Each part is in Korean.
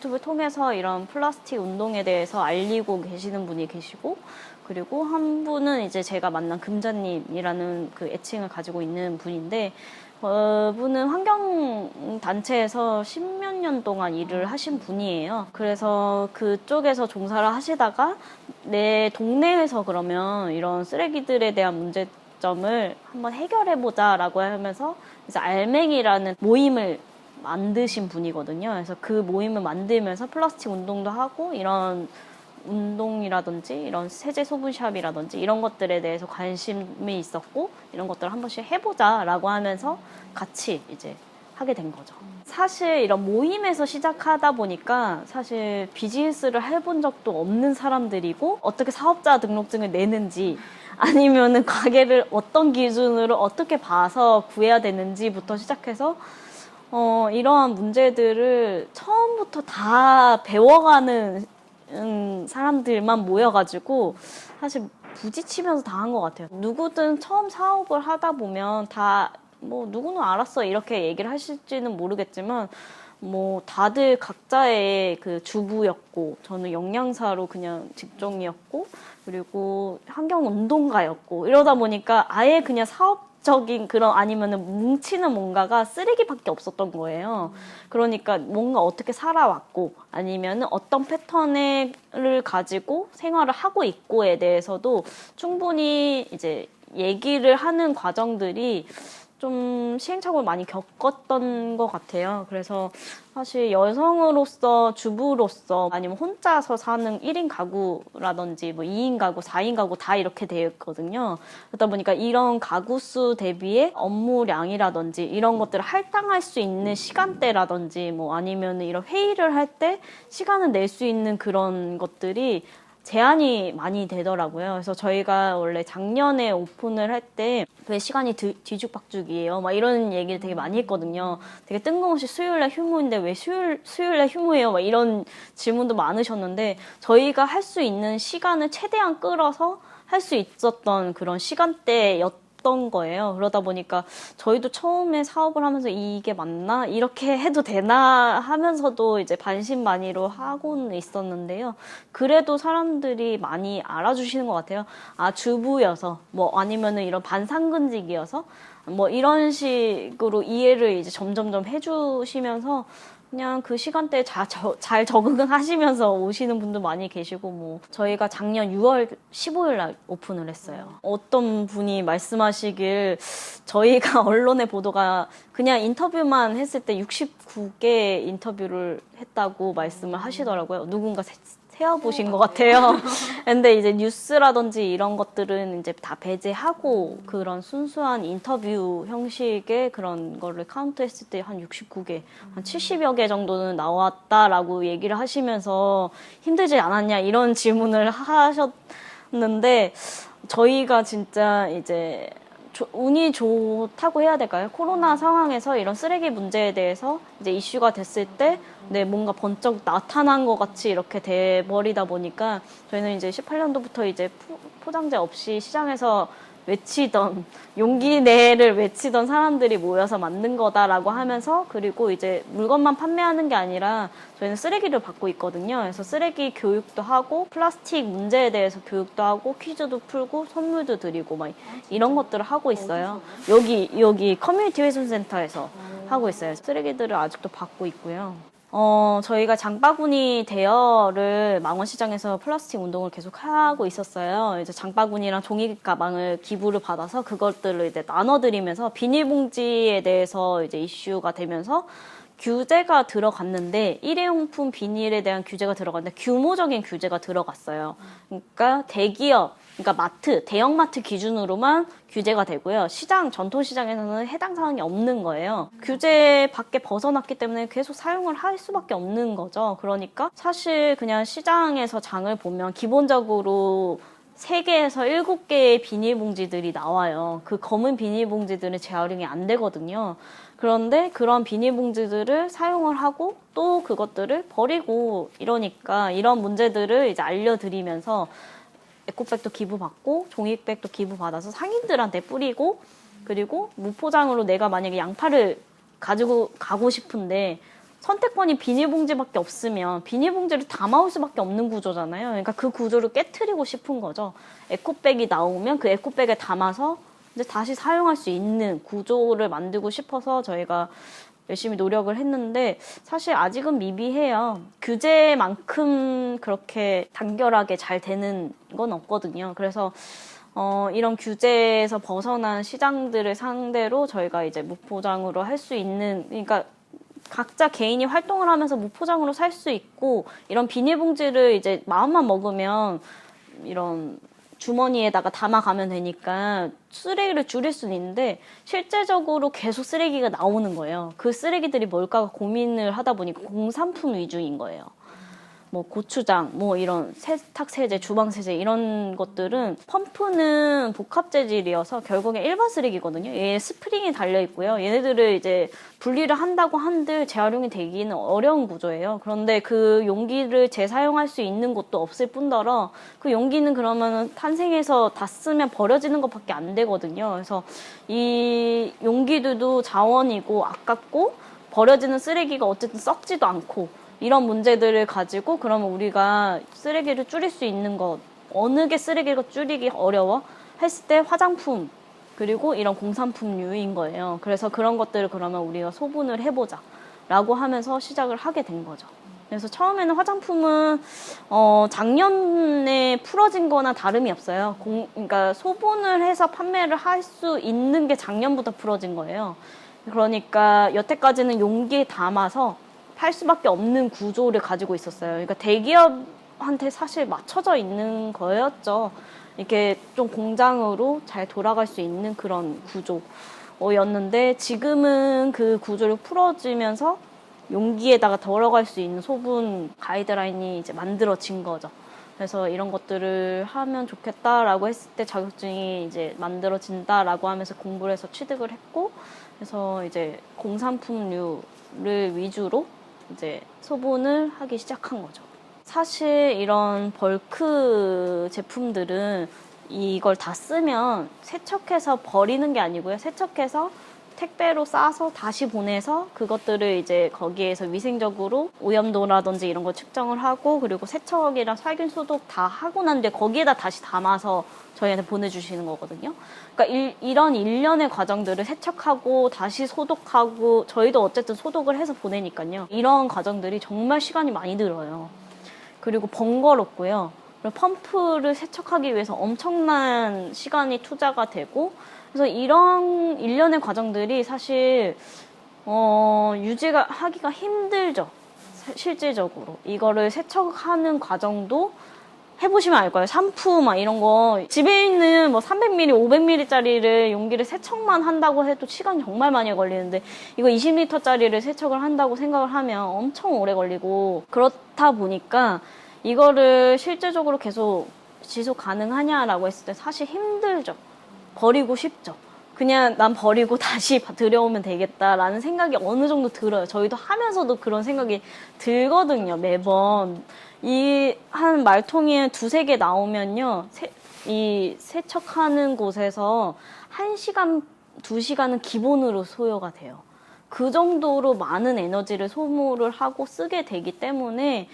유튜브 통해서 이런 플라스틱 운동에 대해서 알리고 계시는 분이 계시고 그리고 한 분은 이제 제가 만난 금자님이라는 그 애칭을 가지고 있는 분인데 그분은 환경 단체에서 십몇 년 동안 일을 하신 분이에요. 그래서 그쪽에서 종사를 하시다가 내 동네에서 그러면 이런 쓰레기들에 대한 문제 점을 한번 해결해 보자 라고 하면서 이제 알맹이라는 모임을 만드신 분이거든요. 그래서 그 모임을 만들면서 플라스틱 운동도 하고 이런 운동이라든지 이런 세제 소분샵이라든지 이런 것들에 대해서 관심이 있었고 이런 것들을 한 번씩 해보자라고 하면서 같이 이제 하게 된 거죠. 사실 이런 모임에서 시작하다 보니까 사실 비즈니스를 해본 적도 없는 사람들이고 어떻게 사업자 등록증을 내는지 아니면은 가게를 어떤 기준으로 어떻게 봐서 구해야 되는지부터 시작해서 어, 이러한 문제들을 처음부터 다 배워가는 음, 사람들만 모여가지고 사실 부딪히면서 다한것 같아요. 누구든 처음 사업을 하다 보면 다 뭐 누구는 알았어 이렇게 얘기를 하실지는 모르겠지만 뭐 다들 각자의 그 주부였고 저는 영양사로 그냥 직종이었고 그리고 환경 운동가였고 이러다 보니까 아예 그냥 사업 적인 그런 아니면은 뭉치는 뭔가가 쓰레기밖에 없었던 거예요. 그러니까 뭔가 어떻게 살아왔고 아니면은 어떤 패턴을 가지고 생활을 하고 있고에 대해서도 충분히 이제 얘기를 하는 과정들이 좀 시행착오를 많이 겪었던 것 같아요. 그래서 사실 여성으로서 주부로서 아니면 혼자서 사는 1인 가구라든지 뭐 2인 가구, 4인 가구 다 이렇게 되어 있거든요. 그러다 보니까 이런 가구 수 대비의 업무량이라든지 이런 것들을 할당할 수 있는 시간대라든지 뭐 아니면 이런 회의를 할 때 시간을 낼 수 있는 그런 것들이 제한이 많이 되더라고요. 그래서 저희가 원래 작년에 오픈을 할 때 왜 시간이 드- 뒤죽박죽이에요? 막 이런 얘기를 되게 많이 했거든요. 되게 뜬금없이 수요일날 휴무인데 왜 수요일, 수요일날 휴무예요? 막 이런 질문도 많으셨는데 저희가 할 수 있는 시간을 최대한 끌어서 할 수 있었던 그런 시간대였 던 거예요. 그러다 보니까 저희도 처음에 사업을 하면서 이게 맞나? 이렇게 해도 되나? 하면서도 이제 반신반의로 하고는 있었는데요. 그래도 사람들이 많이 알아주시는 것 같아요. 아, 주부여서, 뭐 아니면은 이런 반상근직이어서, 뭐 이런 식으로 이해를 이제 점점점 해주시면서 그냥 그 시간대에 자, 저- 잘 적응하시면서 오시는 분도 많이 계시고 뭐 저희가 작년 6월 15일 날 오픈을 했어요. 어떤 분이 말씀하시길 저희가 언론의 보도가 그냥 인터뷰만 했을 때 69개 인터뷰를 했다고 말씀을 하시더라고요. 누군가 세, 세어보신 것 같아요. 근데 이제 뉴스라든지 이런 것들은 이제 다 배제하고 그런 순수한 인터뷰 형식의 그런 거를 카운트했을 때 한 69개, 한 70여 개 정도는 나왔다라고 얘기를 하시면서 힘들지 않았냐 이런 질문을 하셨는데 저희가 진짜 이제 조- 운이 좋다고 해야 될까요? 코로나 상황에서 이런 쓰레기 문제에 대해서 이제 이슈가 됐을 때, 네, 뭔가 번쩍 나타난 것 같이 이렇게 돼버리다 보니까 저희는 이제 18년도부터 이제 포, 포장재 없이 시장에서 외치던 용기 내를 외치던 사람들이 모여서 만든 거다라고 하면서 그리고 이제 물건만 판매하는 게 아니라 저희는 쓰레기를 받고 있거든요. 그래서 쓰레기 교육도 하고 플라스틱 문제에 대해서 교육도 하고 퀴즈도 풀고 선물도 드리고 막 이런 것들을 하고 있어요. 여기 여기 커뮤니티 훼손센터에서 하고 있어요. 쓰레기들을 아직도 받고 있고요. 어, 저희가 장바구니 대여를 망원시장에서 플라스틱 운동을 계속 하고 있었어요. 이제 장바구니랑 종이 가방을 기부를 받아서 그것들을 이제 나눠드리면서 비닐봉지에 대해서 이제 이슈가 되면서 규제가 들어갔는데 일회용품 비닐에 대한 규제가 들어갔는데 규모적인 규제가 들어갔어요. 그러니까 대기업, 그러니까 마트, 대형마트 기준으로만 규제가 되고요. 시장, 전통시장에서는 해당 사항이 없는 거예요. 규제 밖에 벗어났기 때문에 계속 사용을 할 수밖에 없는 거죠. 그러니까 사실 그냥 시장에서 장을 보면 기본적으로 3개에서 7개의 비닐봉지들이 나와요. 그 검은 비닐봉지들은 재활용이 안 되거든요. 그런데 그런 비닐봉지들을 사용을 하고 또 그것들을 버리고 이러니까 이런 문제들을 이제 알려드리면서 에코백도 기부받고 종이백도 기부받아서 상인들한테 뿌리고 그리고 무포장으로 내가 만약에 양파를 가지고 가고 싶은데 선택권이 비닐봉지밖에 없으면 비닐봉지를 담아올 수밖에 없는 구조잖아요. 그러니까 그 구조를 깨트리고 싶은 거죠. 에코백이 나오면 그 에코백에 담아서 이제 다시 사용할 수 있는 구조를 만들고 싶어서 저희가 열심히 노력을 했는데 사실 아직은 미비해요. 규제만큼 그렇게 단결하게 잘 되는 건 없거든요. 그래서 어, 이런 규제에서 벗어난 시장들을 상대로 저희가 이제 무포장으로 할 수 있는, 그러니까 각자 개인이 활동을 하면서 무포장으로 살 수 있고, 이런 비닐봉지를 이제 마음만 먹으면 이런 주머니에다가 담아가면 되니까 쓰레기를 줄일 수는 있는데, 실제적으로 계속 쓰레기가 나오는 거예요. 그 쓰레기들이 뭘까 고민을 하다 보니까 공산품 위주인 거예요. 뭐 고추장, 뭐 이런 세탁 세제, 주방 세제 이런 것들은 펌프는 복합 재질이어서 결국에 일반 쓰레기거든요. 얘 스프링이 달려 있고요. 얘네들을 이제 분리를 한다고 한들 재활용이 되기는 어려운 구조예요. 그런데 그 용기를 재사용할 수 있는 곳도 없을 뿐더러 그 용기는 그러면 탄생해서 다 쓰면 버려지는 것밖에 안 되거든요. 그래서 이 용기들도 자원이고 아깝고 버려지는 쓰레기가 어쨌든 썩지도 않고 이런 문제들을 가지고 그러면 우리가 쓰레기를 줄일 수 있는 것 어느 게 쓰레기가 줄이기 어려워 했을 때 화장품 그리고 이런 공산품류인 거예요. 그래서 그런 것들을 그러면 우리가 소분을 해보자 라고 하면서 시작을 하게 된 거죠. 그래서 처음에는 화장품은 어 작년에 풀어진 거나 다름이 없어요. 공, 그러니까 소분을 해서 판매를 할 수 있는 게 작년부터 풀어진 거예요. 그러니까 여태까지는 용기에 담아서 팔 수밖에 없는 구조를 가지고 있었어요. 그러니까 대기업한테 사실 맞춰져 있는 거였죠. 이렇게 좀 공장으로 잘 돌아갈 수 있는 그런 구조였는데 지금은 그 구조를 풀어지면서 용기에다가 덜어갈 수 있는 소분 가이드라인이 이제 만들어진 거죠. 그래서 이런 것들을 하면 좋겠다라고 했을 때 자격증이 이제 만들어진다라고 하면서 공부를 해서 취득을 했고, 그래서 이제 공산품류를 위주로 이제 소분을 하기 시작한 거죠. 사실 이런 벌크 제품들은 이걸 다 쓰면 세척해서 버리는 게 아니고요. 세척해서 택배로 싸서 다시 보내서 그것들을 이제 거기에서 위생적으로 오염도라든지 이런 거 측정을 하고 그리고 세척이랑 살균 소독 다 하고 난 뒤에 거기에다 다시 담아서 저희한테 보내주시는 거거든요. 그러니까 일, 이런 일련의 과정들을 세척하고 다시 소독하고 저희도 어쨌든 소독을 해서 보내니까요. 이런 과정들이 정말 시간이 많이 들어요. 그리고 번거롭고요. 펌프를 세척하기 위해서 엄청난 시간이 투자가 되고 그래서 이런 일련의 과정들이 사실 어, 유지가 하기가 힘들죠. 실질적으로 이거를 세척하는 과정도 해보시면 알 거예요. 샴푸 막 이런 거 집에 있는 뭐 300ml, 500ml짜리를 용기를 세척만 한다고 해도 시간이 정말 많이 걸리는데 이거 20리터짜리를 세척을 한다고 생각을 하면 엄청 오래 걸리고 그렇다 보니까 이거를 실제적으로 계속 지속 가능하냐라고 했을 때 사실 힘들죠. 버리고 싶죠. 그냥 난 버리고 다시 들여오면 되겠다라는 생각이 어느 정도 들어요. 저희도 하면서도 그런 생각이 들거든요, 매번. 이 한 말통이 두세 개 나오면요, 세, 이 세척하는 곳에서 한 시간, 두 시간은 기본으로 소요가 돼요. 그 정도로 많은 에너지를 소모를 하고 쓰게 되기 때문에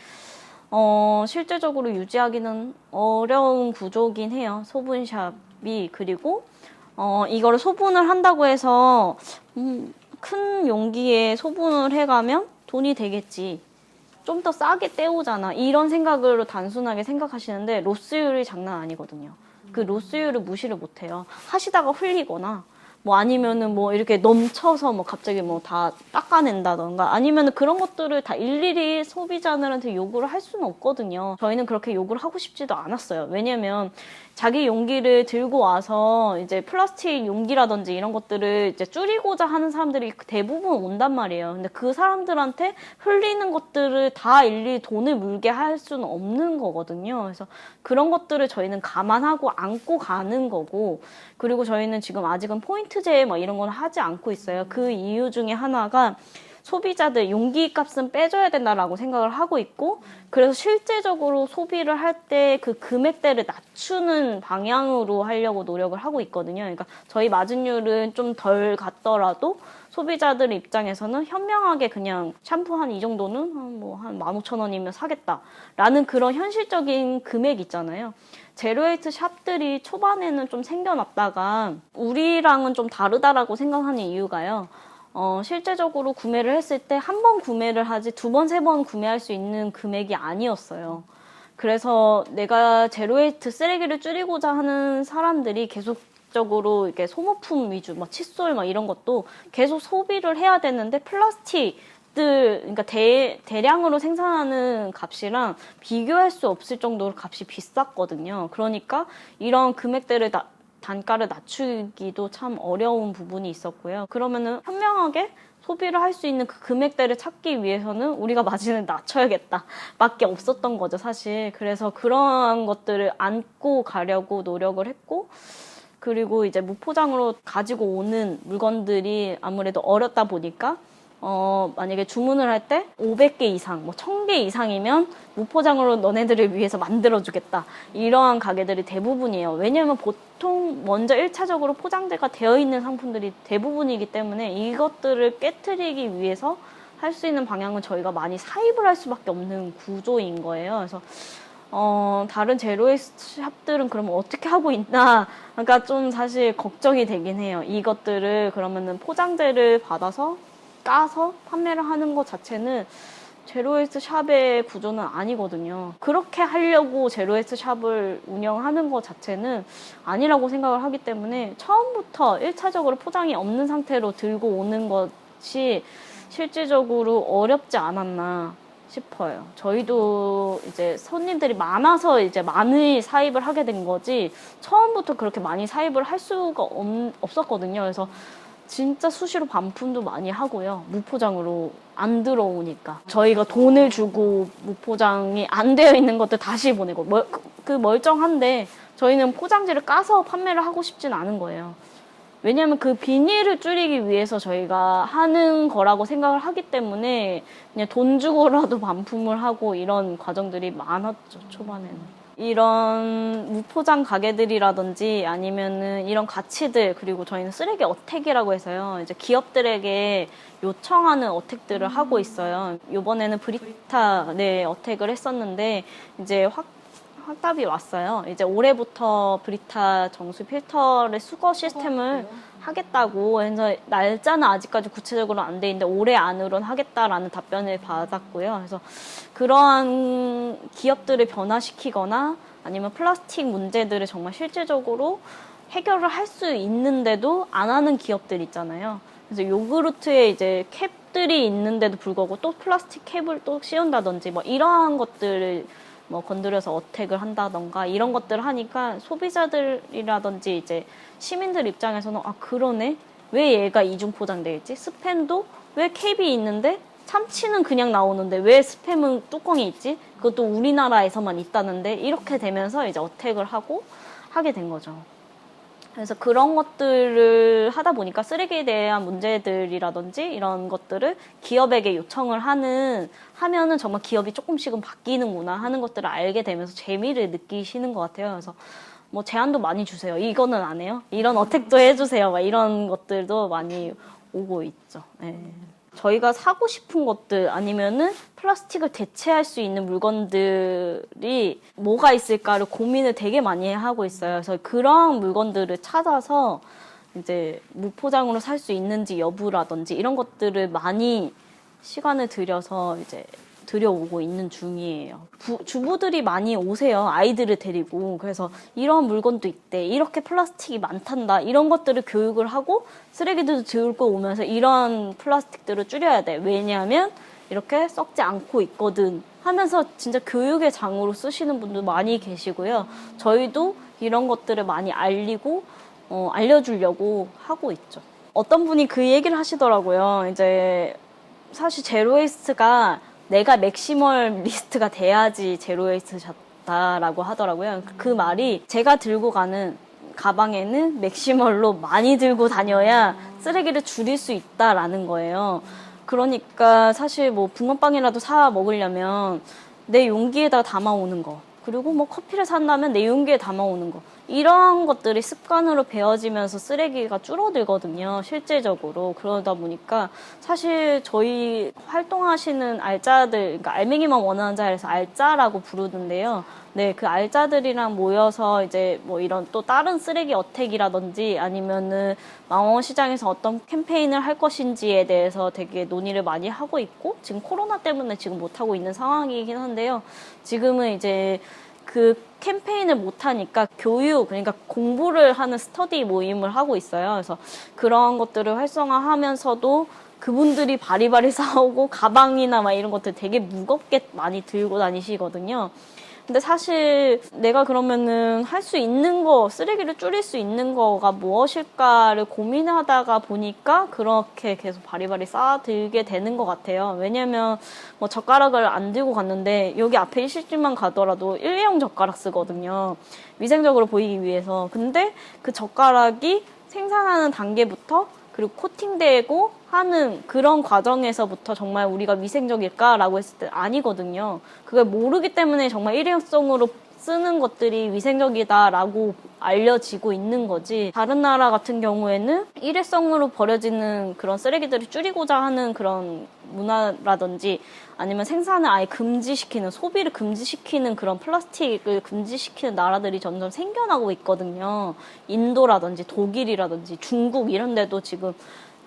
어, 실제적으로 유지하기는 어려운 구조긴 해요. 소분샵이. 그리고, 어, 이거를 소분을 한다고 해서, 음, 큰 용기에 소분을 해가면 돈이 되겠지. 좀 더 싸게 때우잖아. 이런 생각으로 단순하게 생각하시는데, 로스율이 장난 아니거든요. 그 로스율을 무시를 못 해요. 하시다가 흘리거나, 뭐 아니면은 뭐 이렇게 넘쳐서 뭐 갑자기 뭐다 닦아낸다던가 아니면은 그런 것들을 다 일일이 소비자들한테 요구를 할 수는 없거든요. 저희는 그렇게 요구를 하고 싶지도 않았어요. 왜냐면 자기 용기를 들고 와서 이제 플라스틱 용기라든지 이런 것들을 이제 줄이고자 하는 사람들이 대부분 온단 말이에요. 근데 그 사람들한테 흘리는 것들을 다 일일이 돈을 물게 할 수는 없는 거거든요. 그래서 그런 것들을 저희는 감안하고 안고 가는 거고 그리고 저희는 지금 아직은 포인 트제 뭐 이런 건 하지 않고 있어요. 그 이유 중에 하나가 소비자들 용기 값은 빼줘야 된다라고 생각을 하고 있고 그래서 실제적으로 소비를 할 때 그 금액대를 낮추는 방향으로 하려고 노력을 하고 있거든요. 그러니까 저희 마진율은 좀 덜 갔더라도 소비자들 입장에서는 현명하게 그냥 샴푸 한 이 정도는 뭐 한 15,000원이면 사겠다라는 그런 현실적인 금액 있잖아요. 제로웨이트 샵들이 초반에는 좀 생겨났다가 우리랑은 좀 다르다라고 생각하는 이유가요. 어, 실제적으로 구매를 했을 때 한 번 구매를 하지 두 번, 세 번 구매할 수 있는 금액이 아니었어요. 그래서 내가 제로웨이트 쓰레기를 줄이고자 하는 사람들이 계속적으로 이렇게 소모품 위주, 막 칫솔 막 이런 것도 계속 소비를 해야 되는데 플라스틱 들 그러니까 대, 대량으로 생산하는 값이랑 비교할 수 없을 정도로 값이 비쌌거든요. 그러니까 이런 금액대를 나- 단가를 낮추기도 참 어려운 부분이 있었고요. 그러면은 현명하게 소비를 할 수 있는 그 금액대를 찾기 위해서는 우리가 마진을 낮춰야겠다. 밖에 없었던 거죠, 사실. 그래서 그러한 것들을 안고 가려고 노력을 했고, 그리고 이제 무포장으로 가지고 오는 물건들이 아무래도 어렵다 보니까 어, 만약에 주문을 할 때 500개 이상, 뭐 1000개 이상이면 무포장으로 너네들을 위해서 만들어주겠다. 이러한 가게들이 대부분이에요. 왜냐하면 보통 먼저 1차적으로 포장재가 되어 있는 상품들이 대부분이기 때문에 이것들을 깨뜨리기 위해서 할 수 있는 방향은 저희가 많이 사입을 할 수밖에 없는 구조인 거예요. 그래서 어, 다른 제로웨이스트 샵들은 그러면 어떻게 하고 있나? 그러니까 좀 사실 걱정이 되긴 해요. 이것들을 그러면은 포장재를 받아서 까서 판매를 하는 것 자체는 제로웨이스트 샵의 구조는 아니거든요. 그렇게 하려고 제로웨이스트 샵을 운영하는 것 자체는 아니라고 생각을 하기 때문에 처음부터 1차적으로 포장이 없는 상태로 들고 오는 것이 실질적으로 어렵지 않았나 싶어요. 저희도 이제 손님들이 많아서 이제 많이 사입을 하게 된 거지 처음부터 그렇게 많이 사입을 할 수가 없, 없었거든요. 그래서 진짜 수시로 반품도 많이 하고요. 무포장으로 안 들어오니까. 저희가 돈을 주고 무포장이 안 되어 있는 것들 다시 보내고. 멀, 그 멀쩡한데 저희는 포장지를 까서 판매를 하고 싶진 않은 거예요. 왜냐하면 그 비닐을 줄이기 위해서 저희가 하는 거라고 생각을 하기 때문에 그냥 돈 주고라도 반품을 하고 이런 과정들이 많았죠, 초반에는. 이런 무포장 가게들이라든지 아니면은 이런 가치들 그리고 저희는 쓰레기 어택이라고 해서요. 이제 기업들에게 요청하는 어택들을 하고 있어요. 이번에는 브리타 네 어택을 했었는데 이제 확 확답이 왔어요. 이제 올해부터 브리타 정수 필터의 수거 시스템을 하겠다고 해서 날짜는 아직까지 구체적으로 안 돼 있는데 올해 안으로는 하겠다라는 답변을 받았고요. 그래서 그러한 기업들을 변화시키거나 아니면 플라스틱 문제들을 정말 실질적으로 해결을 할 수 있는데도 안 하는 기업들 있잖아요. 그래서 요구르트에 이제 캡들이 있는데도 불구하고 또 플라스틱 캡을 또 씌운다든지 뭐 이러한 것들을 뭐 건드려서 어택을 한다던가 이런 것들을 하니까 소비자들이라든지 이제 시민들 입장에서는 아 그러네? 왜 얘가 이중 포장돼 있지? 스팸도 왜 캡이 있는데 참치는 그냥 나오는데 왜 스팸은 뚜껑이 있지? 그것도 우리나라에서만 있다는데 이렇게 되면서 이제 어택을 하고 하게 된 거죠. 그래서 그런 것들을 하다 보니까 쓰레기에 대한 문제들이라든지 이런 것들을 기업에게 요청을 하는 하면은 정말 기업이 조금씩은 바뀌는구나 하는 것들을 알게 되면서 재미를 느끼시는 것 같아요. 그래서 뭐 제안도 많이 주세요. 이거는 안 해요. 이런 어택도 해주세요. 막 이런 것들도 많이 오고 있죠. 네. 저희가 사고 싶은 것들 아니면은 플라스틱을 대체할 수 있는 물건들이 뭐가 있을까를 고민을 되게 많이 하고 있어요. 그래서 그런 물건들을 찾아서 이제 무포장으로 살 수 있는지 여부라든지 이런 것들을 많이 시간을 들여서 이제 들여오고 있는 중이에요. 부- 주부들이 많이 오세요. 아이들을 데리고. 그래서 이런 물건도 있대. 이렇게 플라스틱이 많단다. 이런 것들을 교육을 하고 쓰레기들도 들고 오면서 이런 플라스틱들을 줄여야 돼. 왜냐하면 이렇게 썩지 않고 있거든. 하면서 진짜 교육의 장으로 쓰시는 분도 많이 계시고요. 저희도 이런 것들을 많이 알리고 어, 알려주려고 하고 있죠. 어떤 분이 그 얘기를 하시더라고요. 이제 사실 제로웨이스트가 내가 맥시멀 리스트가 돼야지 제로웨이스트셨다라고 하더라고요. 그 말이 제가 들고 가는 가방에는 맥시멀로 많이 들고 다녀야 쓰레기를 줄일 수 있다라는 거예요. 그러니까 사실 뭐 붕어빵이라도 사 먹으려면 내 용기에다 담아오는 거. 그리고 뭐 커피를 산다면 내 용기에 담아오는 거. 이런 것들이 습관으로 배워지면서 쓰레기가 줄어들거든요. 실제적으로. 그러다 보니까 사실 저희 활동하시는 알짜들, 그러니까 알맹이만 원하는 자에서 알짜라고 부르던데요. 네, 그 알짜들이랑 모여서 이제 뭐 이런 또 다른 쓰레기 어택이라든지 아니면은 망원 시장에서 어떤 캠페인을 할 것인지에 대해서 되게 논의를 많이 하고 있고 지금 코로나 때문에 지금 못 하고 있는 상황이긴 한데요. 지금은 이제 그 캠페인을 못 하니까 교육 그러니까 공부를 하는 스터디 모임을 하고 있어요. 그래서 그런 것들을 활성화하면서도 그분들이 바리바리 싸우고 가방이나 막 이런 것들 되게 무겁게 많이 들고 다니시거든요. 근데 사실 내가 그러면은 할 수 있는 거, 쓰레기를 줄일 수 있는 거가 무엇일까를 고민하다가 보니까 그렇게 계속 바리바리 쌓아들게 되는 것 같아요. 왜냐면 뭐 젓가락을 안 들고 갔는데 여기 앞에 일식집만 가더라도 일회용 젓가락 쓰거든요. 위생적으로 보이기 위해서. 근데 그 젓가락이 생산하는 단계부터 그리고 코팅되고 하는 그런 과정에서부터 정말 우리가 위생적일까라고 했을 때 아니거든요. 그걸 모르기 때문에 정말 일회성으로 쓰는 것들이 위생적이다라고 알려지고 있는 거지. 다른 나라 같은 경우에는 일회성으로 버려지는 그런 쓰레기들을 줄이고자 하는 그런 문화라든지 아니면 생산을 아예 금지시키는 소비를 금지시키는 그런 플라스틱을 금지시키는 나라들이 점점 생겨나고 있거든요. 인도라든지 독일이라든지 중국 이런 데도 지금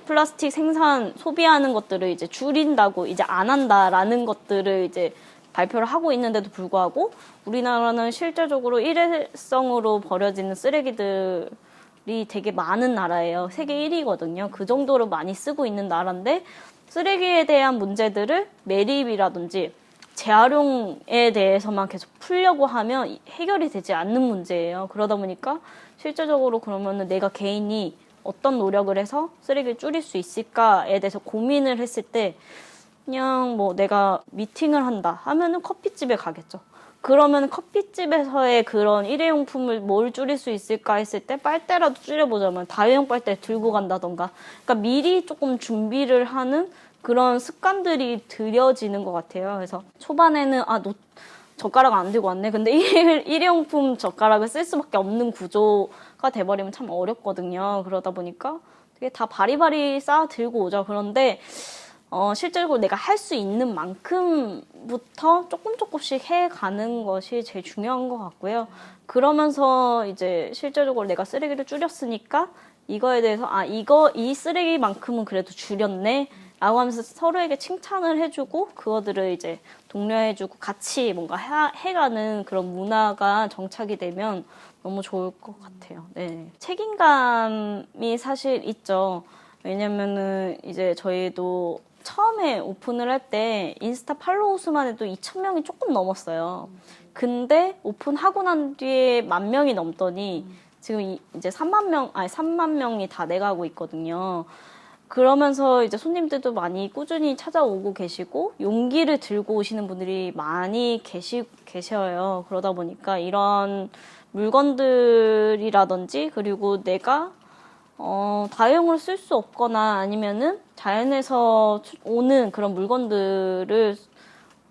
플라스틱 생산 소비하는 것들을 이제 줄인다고 이제 안 한다라는 것들을 이제 발표를 하고 있는데도 불구하고 우리나라는 실제적으로 일회성으로 버려지는 쓰레기들 이 되게 많은 나라예요. 세계 1위거든요. 그 정도로 많이 쓰고 있는 나라인데 쓰레기에 대한 문제들을 매립이라든지 재활용에 대해서만 계속 풀려고 하면 해결이 되지 않는 문제예요. 그러다 보니까 실제적으로 그러면은 내가 개인이 어떤 노력을 해서 쓰레기를 줄일 수 있을까에 대해서 고민을 했을 때 그냥 뭐 내가 미팅을 한다 하면은 커피집에 가겠죠. 그러면 커피집에서의 그런 일회용품을 뭘 줄일 수 있을까 했을 때 빨대라도 줄여보자면 다회용 빨대 들고 간다던가 그러니까 미리 조금 준비를 하는 그런 습관들이 들여지는 것 같아요. 그래서 초반에는 아 노, 젓가락 안 들고 왔네. 근데 일, 일회용품 젓가락을 쓸 수밖에 없는 구조가 돼버리면 참 어렵거든요. 그러다 보니까 되게 다 바리바리 쌓아 들고 오죠. 그런데 어, 실제로 내가 할 수 있는 만큼부터 조금 조금씩 해 가는 것이 제일 중요한 것 같고요. 그러면서 이제 실제적으로 내가 쓰레기를 줄였으니까 이거에 대해서 아, 이거, 이 쓰레기만큼은 그래도 줄였네. 라고 하면서 서로에게 칭찬을 해주고 그거들을 이제 독려해주고 같이 뭔가 해, 해가는 그런 문화가 정착이 되면 너무 좋을 것 같아요. 네. 책임감이 사실 있죠. 왜냐면은 이제 저희도 처음에 오픈을 할 때 인스타 팔로우 수만 해도 2,000명이 조금 넘었어요. 근데 오픈하고 난 뒤에 만 명이 넘더니 지금 이- 이제 3만 명, 아니 3만 명이 다 내가고 있거든요. 그러면서 이제 손님들도 많이 꾸준히 찾아오고 계시고 용기를 들고 오시는 분들이 많이 계시, 계셔요. 그러다 보니까 이런 물건들이라든지 그리고 내가 어, 다용으로 쓸 수 없거나 아니면은 자연에서 추- 오는 그런 물건들을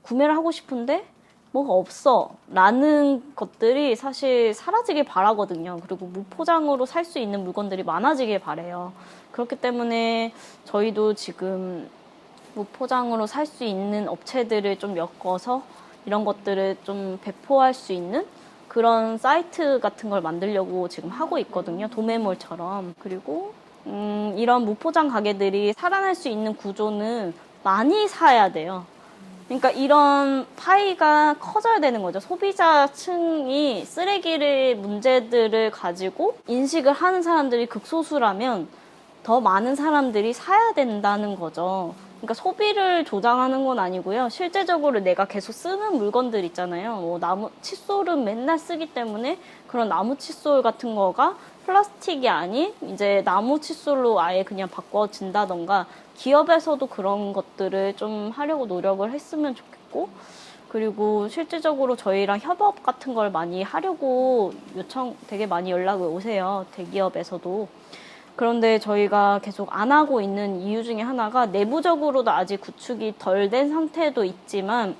구매를 하고 싶은데 뭐가 없어 라는 것들이 사실 사라지길 바라거든요. 그리고 무포장으로 살 수 있는 물건들이 많아지길 바래요. 그렇기 때문에 저희도 지금 무포장으로 살 수 있는 업체들을 좀 엮어서 이런 것들을 좀 배포할 수 있는 그런 사이트 같은 걸 만들려고 지금 하고 있거든요. 도매몰처럼. 그리고 음, 이런 무포장 가게들이 살아날 수 있는 구조는 많이 사야 돼요. 그러니까 이런 파이가 커져야 되는 거죠. 소비자층이 쓰레기를 문제들을 가지고 인식을 하는 사람들이 극소수라면 더 많은 사람들이 사야 된다는 거죠. 그러니까 소비를 조장하는 건 아니고요. 실제적으로 내가 계속 쓰는 물건들 있잖아요. 뭐 나무 칫솔은 맨날 쓰기 때문에 그런 나무 칫솔 같은 거가 플라스틱이 아닌 이제 나무 칫솔로 아예 그냥 바꿔진다던가 기업에서도 그런 것들을 좀 하려고 노력을 했으면 좋겠고 그리고 실질적으로 저희랑 협업 같은 걸 많이 하려고 요청 되게 많이 연락을 오세요. 대기업에서도. 그런데 저희가 계속 안 하고 있는 이유 중에 하나가 내부적으로도 아직 구축이 덜 된 상태도 있지만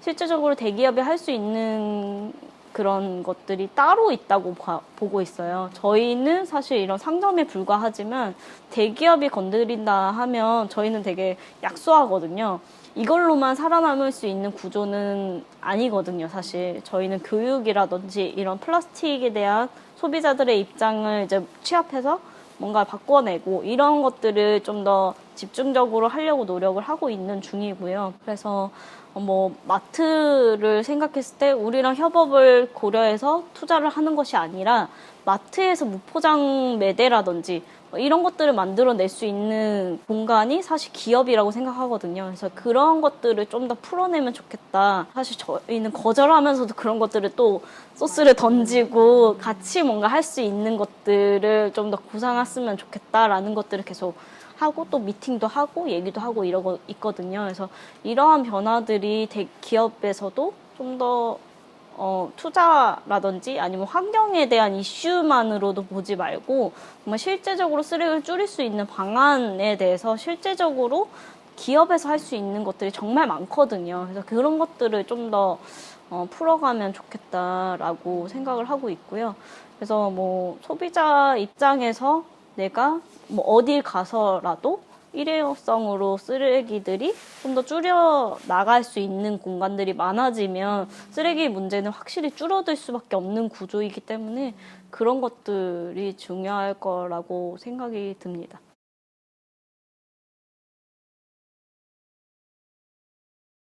실제적으로 대기업이 할 수 있는 그런 것들이 따로 있다고 봐- 보고 있어요. 저희는 사실 이런 상점에 불과하지만 대기업이 건드린다 하면 저희는 되게 약소하거든요. 이걸로만 살아남을 수 있는 구조는 아니거든요, 사실. 저희는 교육이라든지 이런 플라스틱에 대한 소비자들의 입장을 이제 취합해서 뭔가 바꿔내고 이런 것들을 좀 더 집중적으로 하려고 노력을 하고 있는 중이고요. 그래서 어, 뭐 마트를 생각했을 때 우리랑 협업을 고려해서 투자를 하는 것이 아니라 마트에서 무포장 매대라든지 뭐 이런 것들을 만들어낼 수 있는 공간이 사실 기업이라고 생각하거든요. 그래서 그런 것들을 좀 더 풀어내면 좋겠다. 사실 저희는 거절하면서도 그런 것들을 또 소스를 던지고 같이 뭔가 할 수 있는 것들을 좀 더 구상했으면 좋겠다라는 것들을 계속 하고 또 미팅도 하고 얘기도 하고 이러고 있거든요. 그래서 이러한 변화들이 대기업에서도 좀더 어, 투자라든지 아니면 환경에 대한 이슈만으로도 보지 말고 정말 실제적으로 쓰레기를 줄일 수 있는 방안에 대해서 실제적으로 기업에서 할 수 있는 것들이 정말 많거든요. 그래서 그런 것들을 좀더 어, 풀어가면 좋겠다라고 생각을 하고 있고요. 그래서 뭐 소비자 입장에서 내가 뭐 어딜 가서라도 일회용성으로 쓰레기들이 좀 더 줄여 나갈 수 있는 공간들이 많아지면 쓰레기 문제는 확실히 줄어들 수밖에 없는 구조이기 때문에 그런 것들이 중요할 거라고 생각이 듭니다.